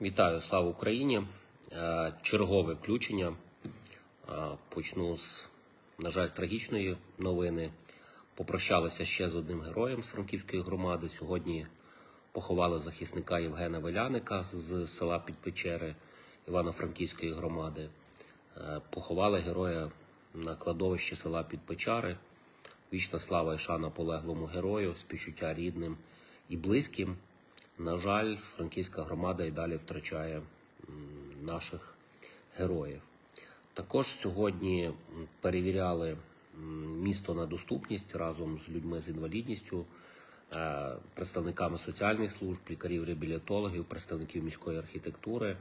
Вітаю, слава Україні. Е, Чергове включення. Е, Почну з, на жаль, трагічної новини. Попрощалися ще з одним героєм з Франківської громади. Сьогодні поховали захисника Євгена Веляника з села Підпечери Івано-Франківської громади. Е, Поховали героя на кладовищі села Підпечари. Вічна слава і шана полеглому герою, співчуття рідним і близьким. На жаль, франківська громада і далі втрачає наших героїв. Також сьогодні перевіряли місто на доступність разом з людьми з інвалідністю, е, представниками соціальних служб, лікарів-реабілітологів, представників міської архітектури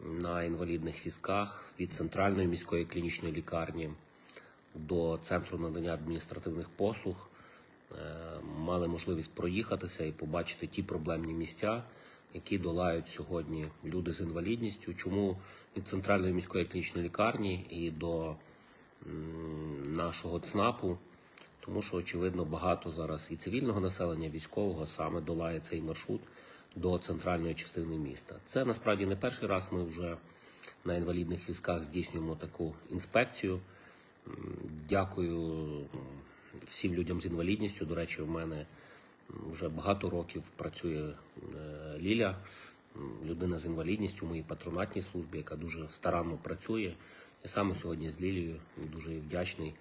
на інвалідних візках від центральної міської клінічної лікарні до центру надання адміністративних послуг. Е, Мали можливість проїхатися і побачити ті проблемні місця, які долають сьогодні люди з інвалідністю. Чому від центральної міської клінічної лікарні і до нашого ЦНАПу? Тому що, очевидно, багато зараз і цивільного населення, військового саме долає цей маршрут до центральної частини міста. Це насправді не перший раз ми вже на інвалідних візках здійснюємо таку інспекцію. Дякую всім людям з інвалідністю. До речі, в мене вже багато років працює е, Ліля, людина з інвалідністю в моїй патронатній службі, яка дуже старанно працює. Я саме сьогодні з Лілією дуже вдячний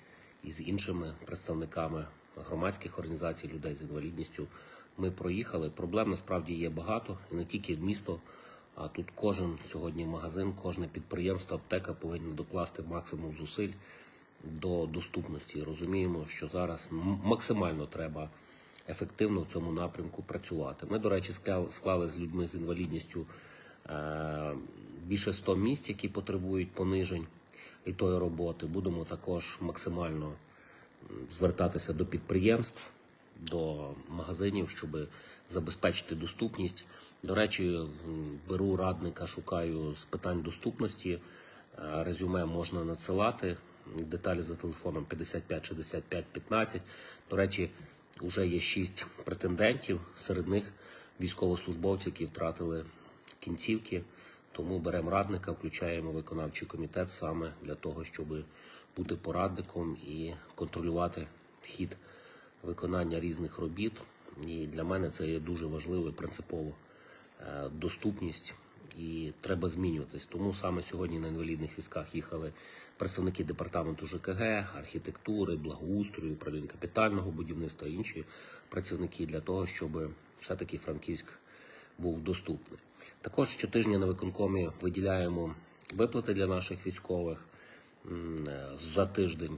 і з іншими представниками громадських організацій людей з інвалідністю. Ми проїхали. Проблем насправді є багато, і не тільки місто. А тут кожен сьогодні магазин, кожне підприємство, аптека повинні докласти максимум зусиль до доступності. Розуміємо, що зараз максимально треба ефективно в цьому напрямку працювати. Ми, до речі, скла- склали з людьми з інвалідністю е, більше 100 місць, які потребують понижень і тої роботи. Будемо також максимально звертатися до підприємств, до магазинів, щоб забезпечити доступність. До речі, беру радника, шукаю з питань доступності. Е, Резюме можна надсилати. Деталі за телефоном 55 65 15. До речі, вже є шість претендентів. Серед них військовослужбовці, які втратили кінцівки. Тому беремо радника, включаємо виконавчий комітет саме для того, щоб бути порадником і контролювати хід виконання різних робіт. І для мене це є дуже важливо і принципово е, доступність і треба змінюватись. Тому саме сьогодні на інвалідних візках їхали представники департаменту ЖКГ, архітектури, благоустрою, управління капітального будівництва, інші працівники для того, щоб все-таки Франківськ був доступний. Також щотижня на виконкомі виділяємо виплати для наших військових е, за тиждень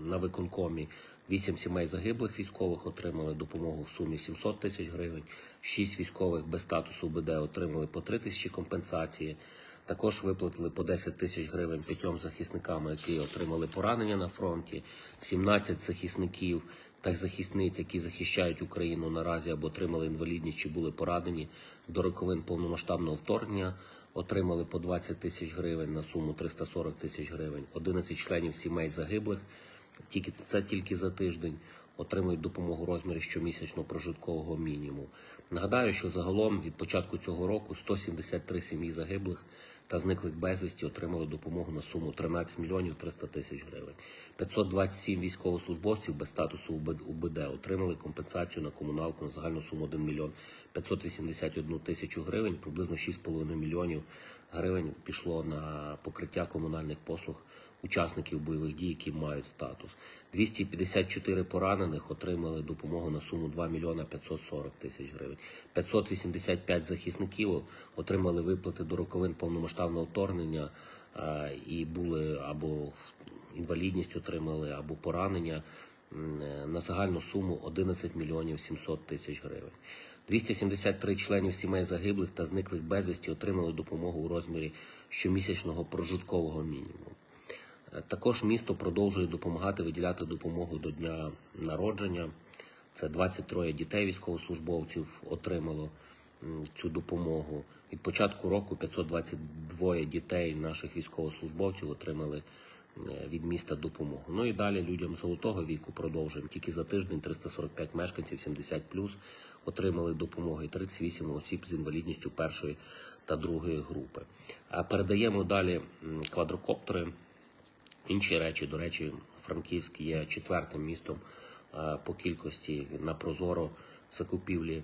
на виконкомі. Вісім сімей загиблих військових отримали допомогу в сумі 700 тисяч гривень. Шість військових без статусу БД отримали по 3 тисячі компенсації. Також виплатили по 10 тисяч гривень п'ятьом захисникам, які отримали поранення на фронті. 17 захисників та захисниць, які захищають Україну наразі або отримали інвалідність чи були поранені до роковин повномасштабного вторгнення. Отримали по 20 тисяч гривень на суму 340 тисяч гривень. 11 членів сімей загиблих тільки це тільки за тиждень отримують допомогу в розмірі щомісячного прожиткового мінімуму. Нагадаю, що загалом від початку цього року 173 сім'ї загиблих та зниклих безвісті отримали допомогу на суму 13 мільйонів 300 тисяч гривень. 527 військовослужбовців без статусу УБД отримали компенсацію на комуналку на загальну суму 1 мільйон 581 тисячу гривень, приблизно 6,5 мільйонів гривень пішло на покриття комунальних послуг учасників бойових дій, які мають статус. 254 поранених отримали допомогу на суму 2 мільйона 540 тисяч гривень. 585 захисників отримали виплати до роковин повномасштабного вторгнення е, і були або інвалідність отримали, або поранення е, на загальну суму 11 мільйонів 700 тисяч гривень. 273 членів сімей загиблих та зниклих безвісті отримали допомогу у розмірі щомісячного прожиткового мінімуму. Е, Також місто продовжує допомагати виділяти допомогу до дня народження. Це 23 дітей військовослужбовців отримало цю допомогу. Від початку року 522 дітей наших військовослужбовців отримали е, від міста допомогу. Ну і далі людям золотого віку продовжуємо. Тільки за тиждень 345 мешканців 70 плюс отримали допомогу 38 осіб з інвалідністю першої та другої групи. А передаємо далі квадрокоптери. Інші речі, до речі, Франківськ є четвертим містом е, по кількості на прозоро закупівлі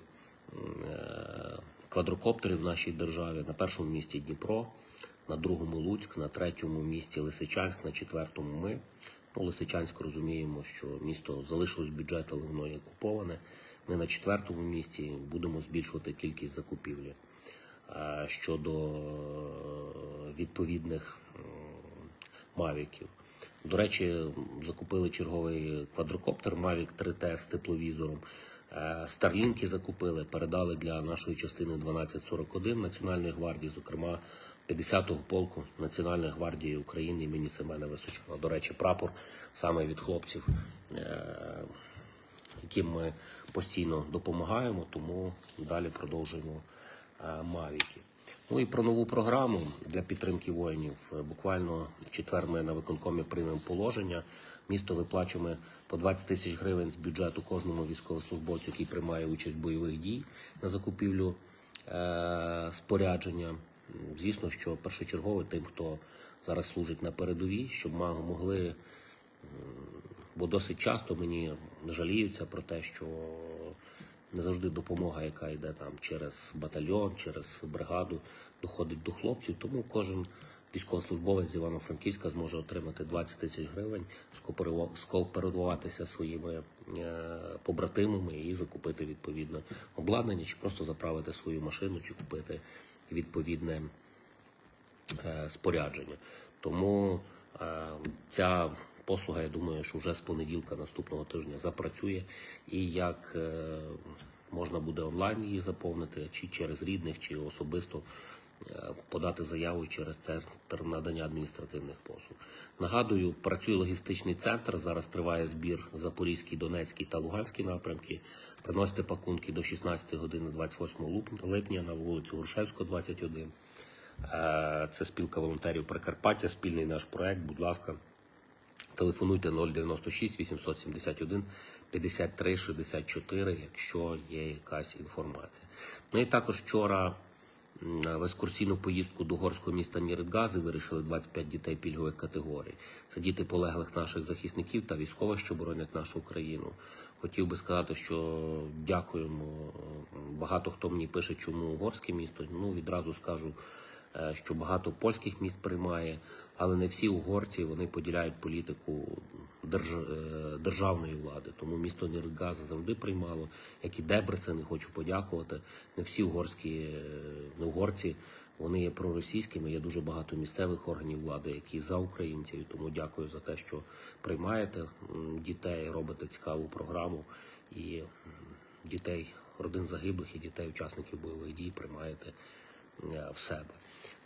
е, квадрокоптерів в нашій державі. На першому місці Дніпро, на другому Луцьк, на третьому місці Лисичанськ, на четвертому ми. Ну, Лисичанськ розуміємо, що місто залишилось бюджет, але воно є окуповане. Ми на четвертому місці будемо збільшувати кількість закупівлі. Щодо е, відповідних мавіків. До речі, закупили черговий квадрокоптер Mavic 3T з тепловізором. Е, Старлінки закупили, передали для нашої частини 1241 Національної гвардії, зокрема 50-го полку Національної гвардії України імені Семена Височана. До речі, прапор саме від хлопців, е, яким ми постійно допомагаємо, тому далі продовжуємо е, мавіки. Ну і про нову програму для підтримки воїнів. Буквально в четвер ми на виконкомі приймемо положення. Місто виплачуємо по 20 тисяч гривень з бюджету кожному військовослужбовцю, який приймає участь в бойових дій на закупівлю е- спорядження. Звісно, що першочергово тим, хто зараз служить на передовій, щоб могли бо досить часто мені жаліються про те, що не завжди допомога, яка йде там через батальйон, через бригаду, доходить до хлопців. Тому кожен військовослужбовець з Івано-Франківська зможе отримати 20 тисяч гривень, скооперува- скооперуватися своїми е, побратимами і закупити відповідне обладнання, чи просто заправити свою машину, чи купити відповідне е, спорядження. Тому е, ця послуга, я думаю, що вже з понеділка наступного тижня запрацює. І як е, можна буде онлайн її заповнити, чи через рідних, чи особисто е, подати заяву через центр надання адміністративних послуг. Нагадую, працює логістичний центр. Зараз триває збір Запорізький, Донецький та Луганський напрямки. Приносите пакунки до 16 години 28 липня на вулицю Грушевського, 21. Е, Це спілка волонтерів Прикарпаття, спільний наш проект. Будь ласка, телефонуйте 096 871 53 64, якщо є якась інформація. Ну і також вчора в екскурсійну поїздку до горського міста Міридгази вирішили 25 дітей пільгових категорій. Це діти полеглих наших захисників та військових, що боронять нашу країну. Хотів би сказати, що дякуємо. Багато хто мені пише, чому угорське місто. Ну відразу скажу, що багато польських міст приймає, але не всі угорці вони поділяють політику держ- е, державної влади. Тому місто Ніргаза завжди приймало, як і Дебрецен, і хочу подякувати. Не всі угорські е, не угорці. Вони є проросійськими, є дуже багато місцевих органів влади, які за українців. Тому дякую за те, що приймаєте дітей, робите цікаву програму і дітей, родин загиблих і дітей, учасників бойових дій приймаєте е, в себе.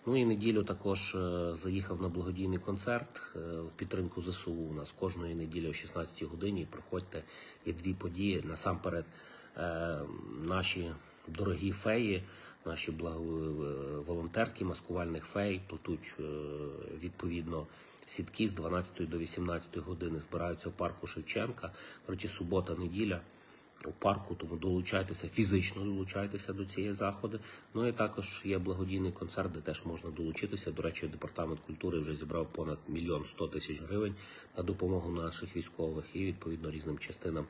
Ну і неділю також е, заїхав на благодійний концерт е, в підтримку ЗСУ. У нас кожної неділі о 16 годині. Приходьте є дві події. Насамперед, е, наші дорогі феї, наші е, волонтерки маскувальних фей плетуть е, відповідно сітки з 12 до 18 години. Збираються в парку Шевченка. До речі, субота, неділя у парку, тому долучайтеся, фізично долучайтеся до цієї заходи. Ну і також є благодійний концерт, де теж можна долучитися. До речі, департамент культури вже зібрав понад мільйон сто тисяч гривень на допомогу наших військових і відповідно різним частинам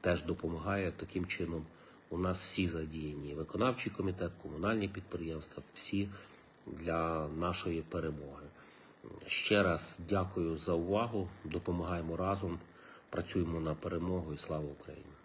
теж допомагає таким чином. У нас всі задіяні виконавчий комітет, комунальні підприємства, всі для нашої перемоги. Ще раз дякую за увагу. Допомагаємо разом, працюємо на перемогу і слава Україні.